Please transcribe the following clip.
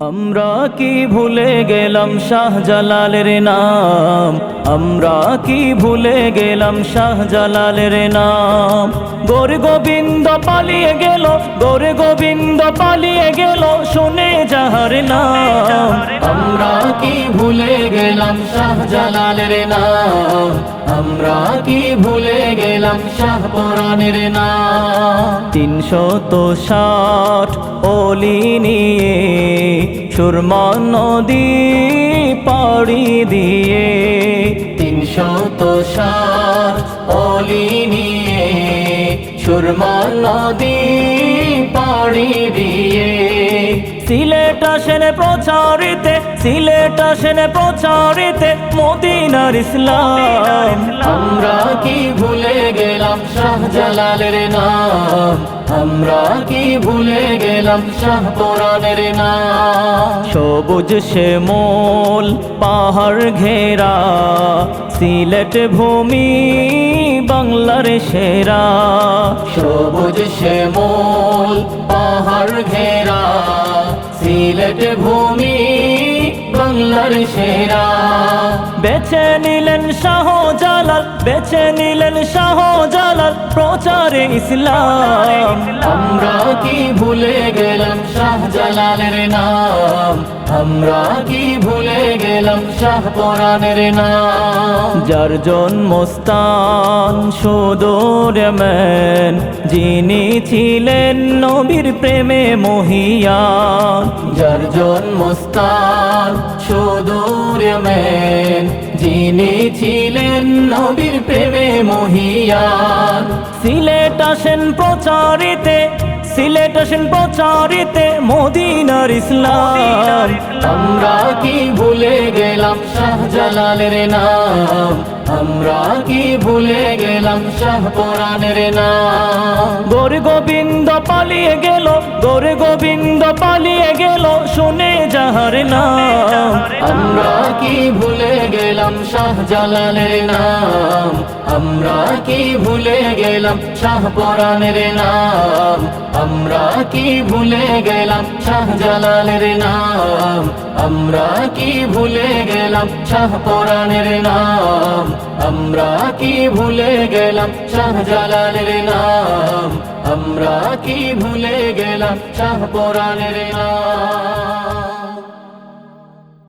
আমরা কি ভুলে গেলাম শাহজালালের নাম? আমরা কি ভুলে গেলাম শাহজালালের নাম? গোর গোবিন্দ পালিয়ে গেল, গোর গোবিন্দ পালিয়ে গেল, শুনে যাহার নাম। আমরা কি ভুলে গেলাম শাহজালালের নাম? আমরা কি ভুলে গেলাম শাহপরানের নাম? তিনশত ষাট অলি নিয়ে সুরমা নদী পাড়ি দিয়ে তিনশত ষাট অলি নিয়ে সুরমা নদী পাড়ি সিলেট আসেন প্রচারিতে সিলেট আসেন প্রচারিতে মদিনার ইসলাম। আমরা কি ভুলে গেলাম শাহজালালের নাম? আমরা কি ভুলে গেলাম শাহপুরানের নাম? সবুজ শ্যামল পাহাড় ঘেরা সিলেট ভূমি বাংলার সেরা। সবুজ শ্যামল সিলেট ভূমি বাংলার সেরা। বেছে নিলেন শাহ জালাল বেছে নিলেন শাহ শাহজালাল প্রচারে ইসলাম। আমরা কি ভুলে গেলাম শাহজালালের নাম? আমরা কি ভুলে গেলাম শাহপুরানের নাম? যার জন্মস্থান সুদূর মেন যিনি ছিলেন নবীর প্রেমে মহিয়ান। যার জন্মস্থান সুদূর মেন যিনি ছিলেন নবীর প্রেমে মহিয়ান সিলেট আসেন প্রচারিতে সিলেট আসেন প্রচারিতে মদিনার ইসলাম। আমরা কি ভুলে গেলাম শাহজালালের নাম? আমরা কি ভুলে গেলাম শাহ শাহপুরানের নাম? গোর গোবিন্দ পালিয়ে গেল গোর গোবিন্দ পালিয়ে যাহার নাম। আমরা কি ভুলে গেলাম শাহজালালের নাম? আমরা কি ভুলে গেলাম শাহপুরানের নাম? আমরা কি ভুলে গেলাম শাহজালালের নাম? আমরা কি ভুলে গেলাম শাহপুরানের নাম? আমরা কি ভুলে গেলাম শাহজালালের নাম? আমরা কি ভুলে গেলাম শাহপুরানের নাম?